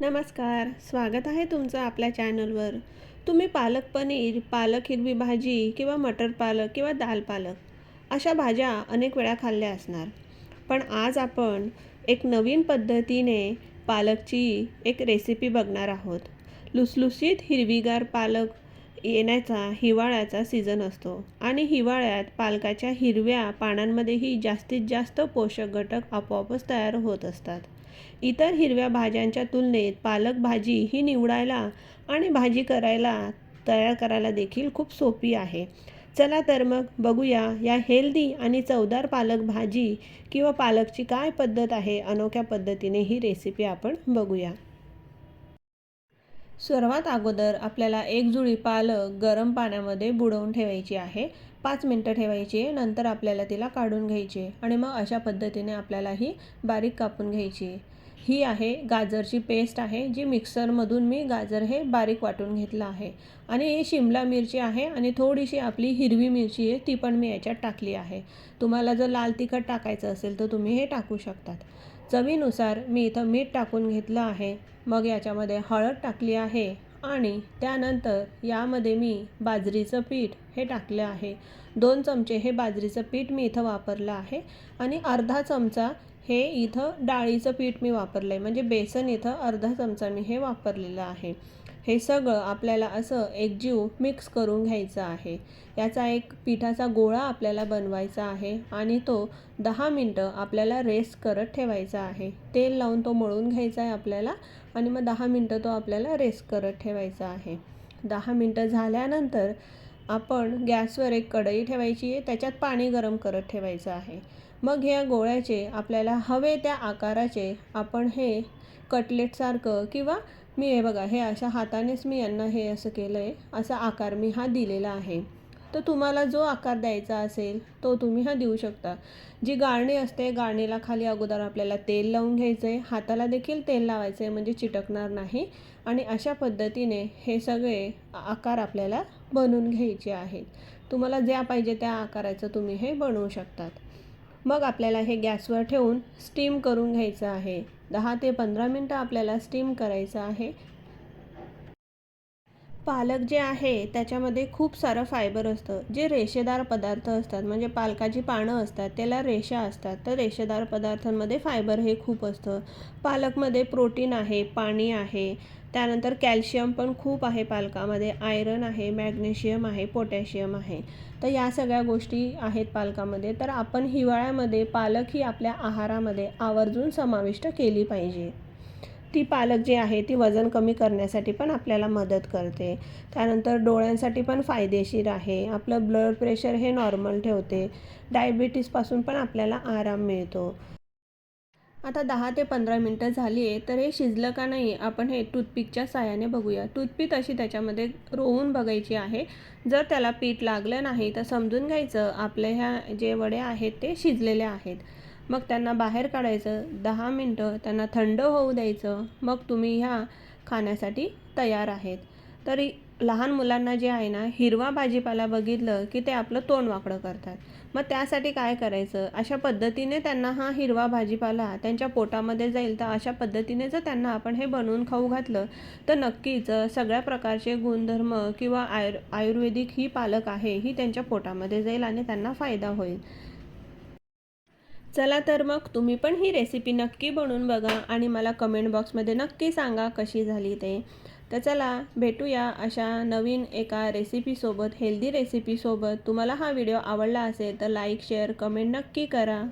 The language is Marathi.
नमस्कार स्वागत आहे तुमचं आपल्या चॅनलवर. तुम्ही पालक पनीर पालक हिरवी भाजी किंवा मटर पालक किंवा दाल पालक अशा भाज्या अनेक वेळा खाल्ल्या असणार. पण आज आपण एक नवीन पद्धतीने पालकची एक रेसिपी बघणार आहोत. लुसलुसीत हिरवीगार पालक येण्याचा हिवाळ्याचा सीझन असतो आणि हिवाळ्यात पालकाच्या हिरव्या पानांमध्येही जास्तीत जास्त पोषक घटक आपोआपच तयार होत असतात. इतर हिरव्या भाज्यांच्या तुलनेत पालक भाजी ही निवडायला आणि भाजी करायला तयार करायला देखील खूप सोपी आहे. चला तर मग बघूया या हेल्दी आणि चवदार पालक भाजी किंवा पालकची काय पद्धत आहे अनोख्या पद्धतीने ही रेसिपी आपण बघूया. सर्वात अगोदर आपल्याला एक जुळी पालक गरम पाण्यामध्ये बुडवून ठेवायची आहे. पाच मिनटं ठेवायची आहे नंतर आपल्याला तिला काढून घ्यायची आणि मग अशा पद्धतीने आपल्याला ही बारीक कापून घ्यायची. ही आहे गाजरची पेस्ट आहे जी मिक्सरमधून मी गाजर हे बारीक वाटून घेतलं आहे. आणि ही शिमला मिरची आहे आणि थोडीशी आपली हिरवी मिरची आहे ती पण मी याच्यात टाकली आहे. तुम्हाला जर लाल तिखट टाकायचं असेल तर तुम्ही हे टाकू शकतात. चवीनुसार मी इथं मीठ टाकून घेतलं आहे. मग याच्यामध्ये हळद टाकली आहे. आणि त्यानंतर यामध्ये मी बाजरीचं पीठ हे टाकलं आहे. दोन चमचे हे बाजरीचं पीठ मी इथं वापरलं आहे आणि अर्धा चमचा हे इथं डाळीचं पीठ मी वापरलं आहे म्हणजे बेसन इथं अर्धा चमचा मी हे वापरलेलं आहे. हे सगळं आपल्याला असं एकजीव मिक्स करून घ्यायचं आहे. याचा एक पिठाचा गोळा आपल्याला बनवायचा आहे आणि तो दहा मिनटं आपल्याला रेस्ट करत ठेवायचा आहे. तेल लावून तो मळून घ्यायचा आहे आपल्याला आणि मग दहा मिनटं तो आपल्याला रेस्ट करत ठेवायचा आहे. दहा मिनटं झाल्यानंतर आपण गॅसवर एक कढई ठेवायची आहे त्याच्यात पाणी गरम करत ठेवायचं आहे. मग ह्या गोळ्याचे आपल्याला हवे त्या आकाराचे आपण हे कटलेटसारखं किंवा मी हे बघा हे अशा हातानेच मी यांना हे असं केलं आहे असा आकार मी हा दिलेला आहे. तर तुम्हाला जो आकार द्यायचा असेल तो तुम्ही हा देऊ शकता. जी गाळणी असते गाळणीला खाली अगोदर आपल्याला तेल लावून घ्यायचं आहे हाताला देखील तेल लावायचं आहे म्हणजे चिटकणार नाही. आणि अशा पद्धतीने हे सगळे आकार आपल्याला बनवून घ्यायचे आहेत. तुम्हाला ज्या पाहिजे त्या आकाराचं तुम्ही हे बनवू शकतात. मग आपल्याला हे गॅसवर ठेवून स्टीम करून घ्यायचं आहे. दहा ते पंधरा मिनटं आपल्याला स्टीम करायचं आहे. पालक जे आहे त्याच्यामध्ये खूप सारं फायबर असतं. जे रेषेदार पदार्थ असतात म्हणजे पालकाची पानं असतात त्याला रेषा असतात. तर रेषेदार पदार्थांमध्ये फायबर हे खूप असतं. पालकमध्ये प्रोटीन आहे पाणी आहे. त्यानंतर कॅल्शियम पण खूप आहे पालकामध्ये. आयरन आहे मॅग्नेशियम आहे पोटॅशियम आहे. तर या सगळ्या गोष्टी आहेत पालकामध्ये. तर आपण हिवाळ्यामध्ये पालक ही आपल्या आहारामध्ये आवर्जून समाविष्ट केली पाहिजे. ती पालक जी आहे ती वजन कमी करण्यासाठी पण आपल्याला मदत करते. त्यानंतर डोळ्यांसाठी पण फायदेशीर आहे. आपलं ब्लड प्रेशर हे नॉर्मल ठेवते. डायबिटीसपासून पण आपल्याला आराम मिळतो. आता दहा ते पंधरा मिनटं झाली आहे तर हे शिजलं का नाही आपण हे टूथपिकच्या साह्याने बघूया. टूथपिक अशी त्याच्यामध्ये रोवून बघायची आहे. जर त्याला पीठ लागलं नाही तर समजून घ्यायचं आपल्या ह्या जे वडे आहेत ते शिजलेले आहेत. मग त्यांना बाहेर काढायचं दहा मिनटं त्यांना थंड होऊ द्यायचं मग तुम्ही ह्या खाण्यासाठी तयार आहेत. तरी लहान मुलांना जे आहे ना हिरवा भाजीपाला बघितलं की ते आपलं तोंड वाकडं करतात. मग त्यासाठी काय करायचं? अशा पद्धतीने त्यांना हा हिरवा भाजीपाला त्यांच्या पोटामध्ये जाईल तर अशा पद्धतीने जर त्यांना आपण हे बनवून खाऊ घातलं तर नक्कीच सगळ्या प्रकारचे गुणधर्म किंवा आयुर् आयुर्वेदिक ही पालक आहे ही त्यांच्या पोटामध्ये जाईल आणि त्यांना फायदा होईल. चला तर मग तुम्ही पण ही रेसिपी नक्की बनवून बघा आणि मला कमेंट बॉक्समध्ये नक्की सांगा कशी झाली ते. तर चला भेटूया अशा नवीन एका रेसिपीसोबत हेल्दी रेसिपीसोबत तुम्हाला हा व्हिडिओ आवडला असेल तर लाईक शेअर कमेंट नक्की करा.